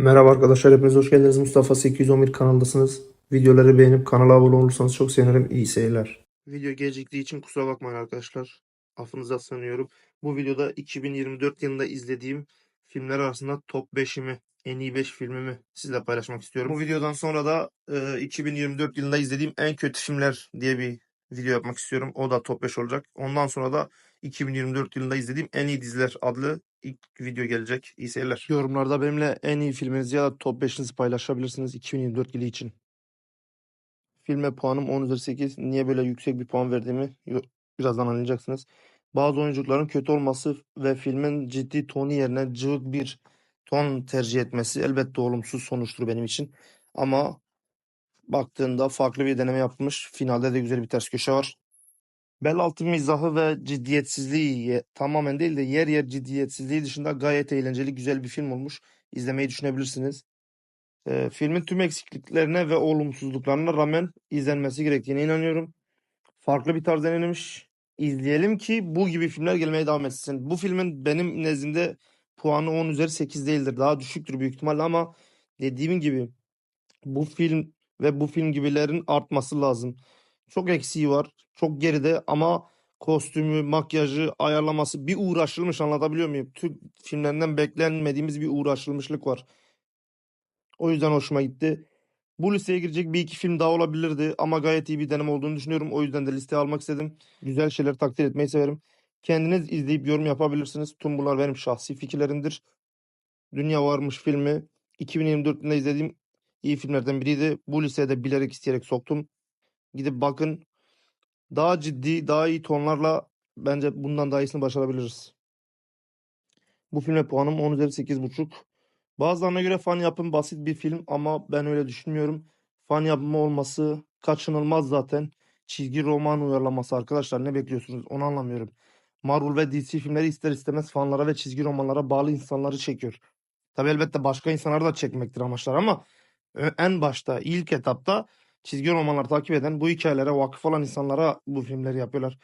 Merhaba arkadaşlar, hepiniz hoş geldiniz. Mustafa 811 kanaldasınız. Videoları beğenip kanala abone olursanız çok sevinirim. İyi seyirler. Video geciktiği için kusura bakmayın arkadaşlar. Affınıza sığınıyorum. Bu videoda 2024 yılında izlediğim filmler arasında top 5'imi, en iyi 5 filmimi sizle paylaşmak istiyorum. Bu videodan sonra da e, 2024 yılında izlediğim en kötü filmler diye bir video yapmak istiyorum. O da top 5 olacak. Ondan sonra da 2024 yılında izlediğim en iyi diziler adlı ilk video gelecek. İyi seyirler. Yorumlarda benimle en iyi filminizi ya da top 5'inizi paylaşabilirsiniz 2024 yılı için. Filme puanım 10 üzeri 8. Niye böyle yüksek bir puan verdiğimi birazdan anlayacaksınız. Bazı oyuncuların kötü olması ve filmin ciddi tonu yerine cıvık bir ton tercih etmesi elbette olumsuz sonuçtur benim için. Ama baktığında farklı bir deneme yapmış. Finalde de güzel bir ters köşe var. Bel altı mizahı ve ciddiyetsizliği ye- tamamen değil de yer yer ciddiyetsizliği dışında gayet eğlenceli güzel bir film olmuş. İzlemeyi düşünebilirsiniz. Ee, filmin tüm eksikliklerine ve olumsuzluklarına rağmen izlenmesi gerektiğine inanıyorum. Farklı bir tarz denemiş. İzleyelim ki bu gibi filmler gelmeye devam etsin. Bu filmin benim nezdimde puanı 10 üzeri 8 değildir. Daha düşüktür büyük ihtimalle ama dediğim gibi bu film ve bu film gibilerin artması lazım. Çok eksiği var. Çok geride ama kostümü, makyajı, ayarlaması bir uğraşılmış anlatabiliyor muyum? Türk filmlerinden beklenmediğimiz bir uğraşılmışlık var. O yüzden hoşuma gitti. Bu listeye girecek bir iki film daha olabilirdi ama gayet iyi bir deneme olduğunu düşünüyorum. O yüzden de listeye almak istedim. Güzel şeyler takdir etmeyi severim. Kendiniz izleyip yorum yapabilirsiniz. Tüm bunlar benim şahsi fikirlerimdir. Dünya Varmış filmi 2024 yılında izlediğim iyi filmlerden biriydi. Bu listeye de bilerek isteyerek soktum. Gidip bakın. Daha ciddi, daha iyi tonlarla bence bundan daha iyisini başarabiliriz. Bu filme puanım 10 üzeri 8,5. Bazılarına göre fan yapım basit bir film ama ben öyle düşünmüyorum. Fan yapımı olması kaçınılmaz zaten. Çizgi roman uyarlaması arkadaşlar ne bekliyorsunuz onu anlamıyorum. Marvel ve DC filmleri ister istemez fanlara ve çizgi romanlara bağlı insanları çekiyor. Tabi elbette başka insanları da çekmektir amaçlar ama en başta ilk etapta çizgi romanları takip eden bu hikayelere vakıf olan insanlara bu filmleri yapıyorlar.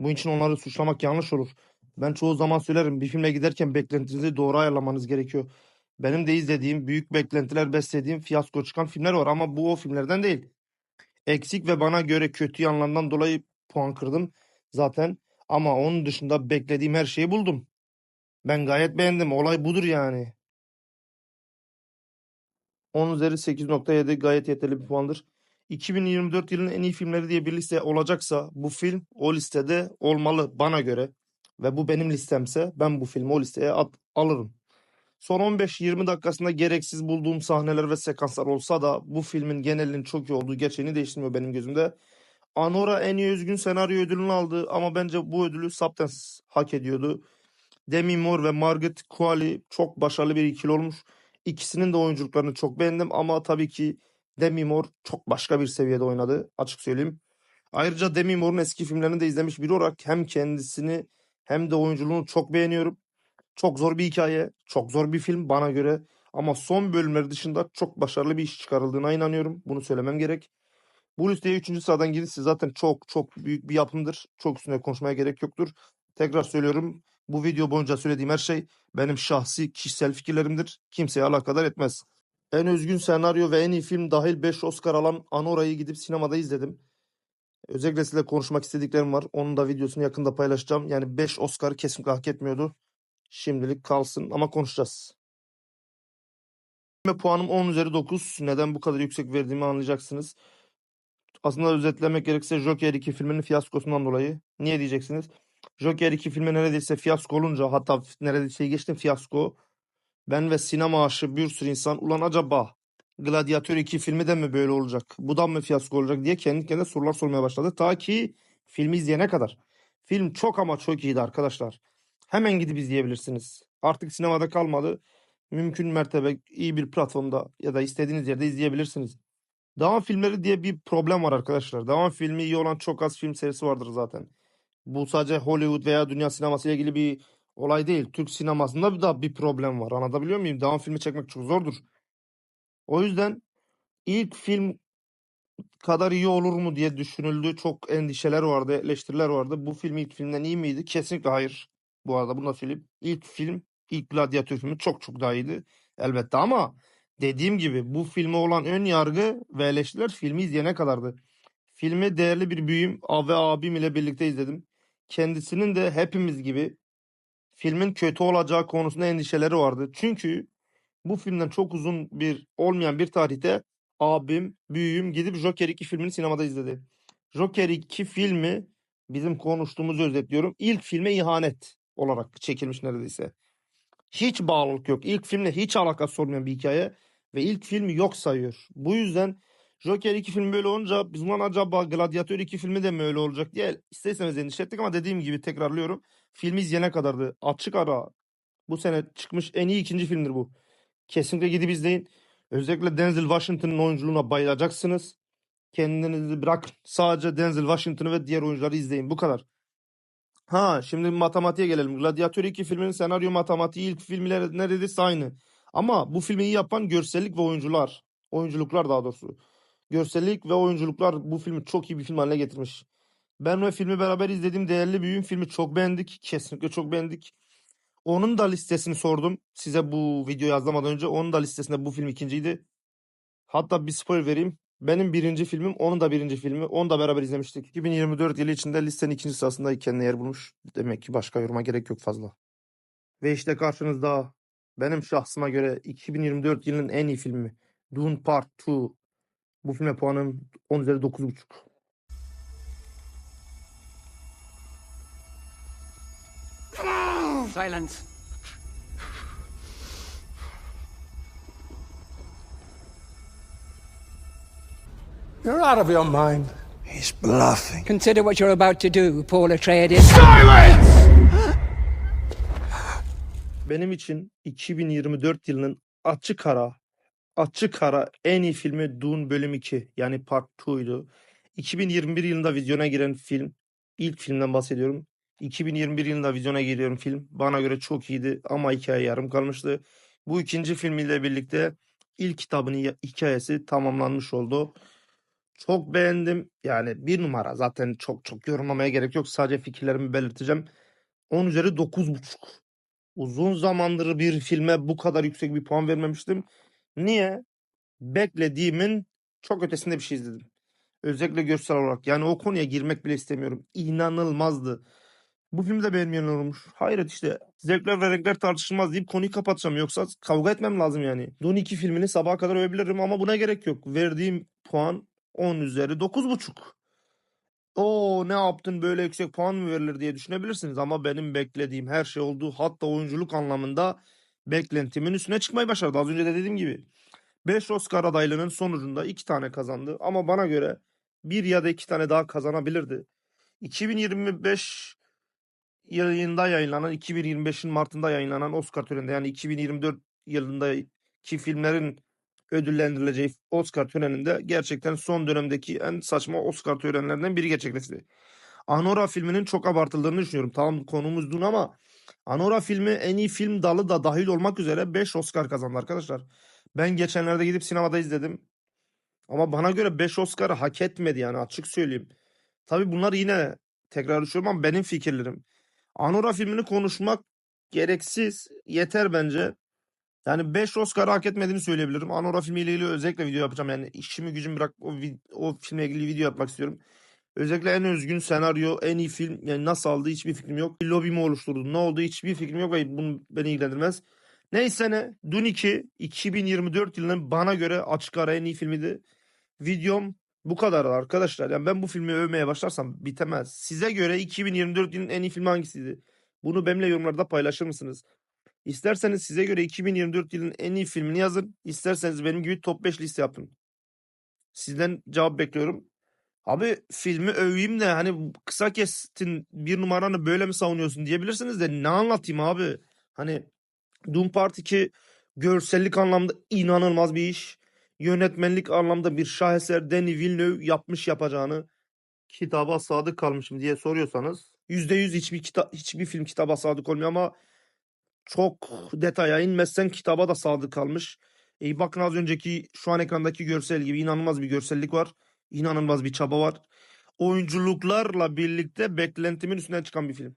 Bu için onları suçlamak yanlış olur. Ben çoğu zaman söylerim bir filme giderken beklentinizi doğru ayarlamanız gerekiyor. Benim de izlediğim, büyük beklentiler beslediğim fiyasko çıkan filmler var ama bu o filmlerden değil. Eksik ve bana göre kötü yanlarından dolayı puan kırdım zaten. Ama onun dışında beklediğim her şeyi buldum. Ben gayet beğendim. Olay budur yani. 10 üzeri 8.7 gayet yeterli bir puandır. 2024 yılının en iyi filmleri diye bir liste olacaksa bu film o listede olmalı bana göre. Ve bu benim listemse ben bu filmi o listeye at, alırım. Son 15-20 dakikasında gereksiz bulduğum sahneler ve sekanslar olsa da bu filmin genelinin çok iyi olduğu gerçeğini değiştirmiyor benim gözümde. Anora en iyi özgün senaryo ödülünü aldı ama bence bu ödülü Substance hak ediyordu. Demi Moore ve Margaret Qualley çok başarılı bir ikili olmuş. İkisinin de oyunculuklarını çok beğendim ama tabii ki Demi Moore çok başka bir seviyede oynadı açık söyleyeyim. Ayrıca Demi Moore'un eski filmlerini de izlemiş biri olarak hem kendisini hem de oyunculuğunu çok beğeniyorum. Çok zor bir hikaye, çok zor bir film bana göre. Ama son bölümleri dışında çok başarılı bir iş çıkarıldığına inanıyorum. Bunu söylemem gerek. Bu listeye 3. sıradan girirse zaten çok çok büyük bir yapımdır. Çok üstüne konuşmaya gerek yoktur. Tekrar söylüyorum. Bu video boyunca söylediğim her şey benim şahsi kişisel fikirlerimdir. Kimseye alakadar etmez. En özgün senaryo ve en iyi film dahil 5 Oscar alan Anora'yı gidip sinemada izledim. Özellikle sizinle konuşmak istediklerim var. Onun da videosunu yakında paylaşacağım. Yani 5 Oscar kesinlikle hak etmiyordu. Şimdilik kalsın ama konuşacağız. Ve puanım 10 üzeri 9. Neden bu kadar yüksek verdiğimi anlayacaksınız. Aslında özetlemek gerekirse Joker 2 filminin fiyaskosundan dolayı. Niye diyeceksiniz? Joker 2 filmi neredeyse fiyasko olunca hatta neredeyse geçtim fiyasko. Ben ve sinema aşığı bir sürü insan ulan acaba Gladiator 2 filmi de mi böyle olacak? Bu da mı fiyasko olacak diye kendi kendine sorular sormaya başladı. Ta ki filmi izleyene kadar. Film çok ama çok iyiydi arkadaşlar. Hemen gidip izleyebilirsiniz. Artık sinemada kalmadı. Mümkün mertebe iyi bir platformda ya da istediğiniz yerde izleyebilirsiniz. Devam filmleri diye bir problem var arkadaşlar. Devam filmi iyi olan çok az film serisi vardır zaten. Bu sadece Hollywood veya dünya sineması ile ilgili bir olay değil. Türk sinemasında da bir problem var. Anlatabiliyor muyum? Devam filmi çekmek çok zordur. O yüzden ilk film kadar iyi olur mu diye düşünüldü. Çok endişeler vardı, eleştiriler vardı. Bu film ilk filmden iyi miydi? Kesinlikle hayır. Bu arada bunu da söyleyeyim. İlk film, ilk Gladiator filmi çok çok daha iyiydi. elbette ama dediğim gibi bu filme olan ön yargı ve eleştiriler filmi izleyene kadardı. Filmi değerli bir büyüğüm ve abim ile birlikte izledim. Kendisinin de hepimiz gibi filmin kötü olacağı konusunda endişeleri vardı. Çünkü bu filmden çok uzun bir olmayan bir tarihte abim, büyüğüm gidip Joker 2 filmini sinemada izledi. Joker 2 filmi bizim konuştuğumuzu özetliyorum. İlk filme ihanet olarak çekilmiş neredeyse. Hiç bağlılık yok. İlk filmle hiç alakası olmayan bir hikaye ve ilk filmi yok sayıyor. Bu yüzden Joker 2 filmi böyle olunca biz acaba Gladiator 2 filmi de mi öyle olacak diye ister istemez endişe ettik ama dediğim gibi tekrarlıyorum. Filmi izleyene kadardı. Açık ara bu sene çıkmış en iyi ikinci filmdir bu. Kesinlikle gidip izleyin. Özellikle Denzel Washington'ın oyunculuğuna bayılacaksınız. Kendinizi bırak sadece Denzel Washington'ı ve diğer oyuncuları izleyin. Bu kadar. Ha şimdi matematiğe gelelim. Gladiator 2 filminin senaryo matematiği ilk filmler neredeyse aynı. Ama bu filmi iyi yapan görsellik ve oyuncular. Oyunculuklar daha doğrusu. Görsellik ve oyunculuklar bu filmi çok iyi bir film haline getirmiş. Ben ve filmi beraber izlediğim değerli büyüğüm filmi çok beğendik. Kesinlikle çok beğendik. Onun da listesini sordum. Size bu video yazlamadan önce onun da listesinde bu film ikinciydi. Hatta bir spoiler vereyim. Benim birinci filmim, onun da birinci filmi. Onu da beraber izlemiştik. 2024 yılı içinde listenin ikinci sırasında kendine yer bulmuş. Demek ki başka yoruma gerek yok fazla. Ve işte karşınızda benim şahsıma göre 2024 yılının en iyi filmi. Dune Part 2. Bu filme puanım 10 üzeri 9.5. Silence. You're out of your mind. He's bluffing. Consider what you're about to do, Paul Atreides. Benim için 2024 yılının açık ara açık ara en iyi filmi Dune bölüm 2 yani Part 2'ydu. 2021 yılında vizyona giren film ilk filmden bahsediyorum. 2021 yılında vizyona giriyorum film. Bana göre çok iyiydi ama hikaye yarım kalmıştı. Bu ikinci filmiyle birlikte ilk kitabının ya- hikayesi tamamlanmış oldu. Çok beğendim. Yani bir numara zaten çok çok yorumlamaya gerek yok. Sadece fikirlerimi belirteceğim. 10 üzeri 9.5. Uzun zamandır bir filme bu kadar yüksek bir puan vermemiştim. Niye? Beklediğimin çok ötesinde bir şey izledim. Özellikle görsel olarak. Yani o konuya girmek bile istemiyorum. İnanılmazdı. Bu filmi de beğenmeyen olmuş. Hayret işte. Zevkler ve renkler tartışılmaz deyip konuyu kapatacağım. Yoksa kavga etmem lazım yani. Dune 2 filmini sabaha kadar övebilirim ama buna gerek yok. Verdiğim puan 10 üzeri 9.5. O ne yaptın böyle yüksek puan mı verilir diye düşünebilirsiniz ama benim beklediğim her şey oldu. Hatta oyunculuk anlamında beklentimin üstüne çıkmayı başardı. Az önce de dediğim gibi. 5 Oscar adaylığının sonucunda 2 tane kazandı ama bana göre bir ya da 2 tane daha kazanabilirdi. 2025 yılında yayınlanan 2025'in Mart'ında yayınlanan Oscar töreninde yani 2024 yılındaki filmlerin ödüllendirileceği Oscar töreninde gerçekten son dönemdeki en saçma Oscar törenlerinden biri gerçekleşti. Anora filminin çok abartıldığını düşünüyorum. Tamam konumuz Dune ama Anora filmi en iyi film dalı da dahil olmak üzere 5 Oscar kazandı arkadaşlar. Ben geçenlerde gidip sinemada izledim. Ama bana göre 5 Oscar'ı hak etmedi yani açık söyleyeyim. Tabii bunlar yine tekrar düşüyorum ama benim fikirlerim. Anora filmini konuşmak gereksiz. Yeter bence. Yani 5 Oscar hak etmediğini söyleyebilirim. Anora filmiyle ilgili özellikle video yapacağım. Yani işimi gücümü bırak o, o filmle ilgili video yapmak istiyorum. Özellikle en özgün senaryo, en iyi film yani nasıl aldığı hiçbir fikrim yok. Bir lobi mi oluşturdu, ne oldu hiçbir fikrim yok ve bunu beni ilgilendirmez. Neyse ne, Dune 2 2024 yılının bana göre açık ara en iyi filmiydi. Videom bu kadar arkadaşlar. Yani ben bu filmi övmeye başlarsam bitemez. Size göre 2024 yılının en iyi filmi hangisiydi? Bunu benimle yorumlarda paylaşır mısınız? İsterseniz size göre 2024 yılının en iyi filmini yazın. İsterseniz benim gibi top 5 liste yapın. Sizden cevap bekliyorum. Abi filmi öveyim de hani kısa kestin bir numaranı böyle mi savunuyorsun diyebilirsiniz de ne anlatayım abi? Hani Doom Part 2 görsellik anlamda inanılmaz bir iş. Yönetmenlik anlamda bir şaheser Denis Villeneuve yapmış yapacağını kitaba sadık kalmışım diye soruyorsanız %100 hiçbir kita hiçbir film kitaba sadık olmuyor ama çok detaya inmezsen kitaba da sadık kalmış. E bakın az önceki şu an ekrandaki görsel gibi inanılmaz bir görsellik var. İnanılmaz bir çaba var. Oyunculuklarla birlikte beklentimin üstünden çıkan bir film.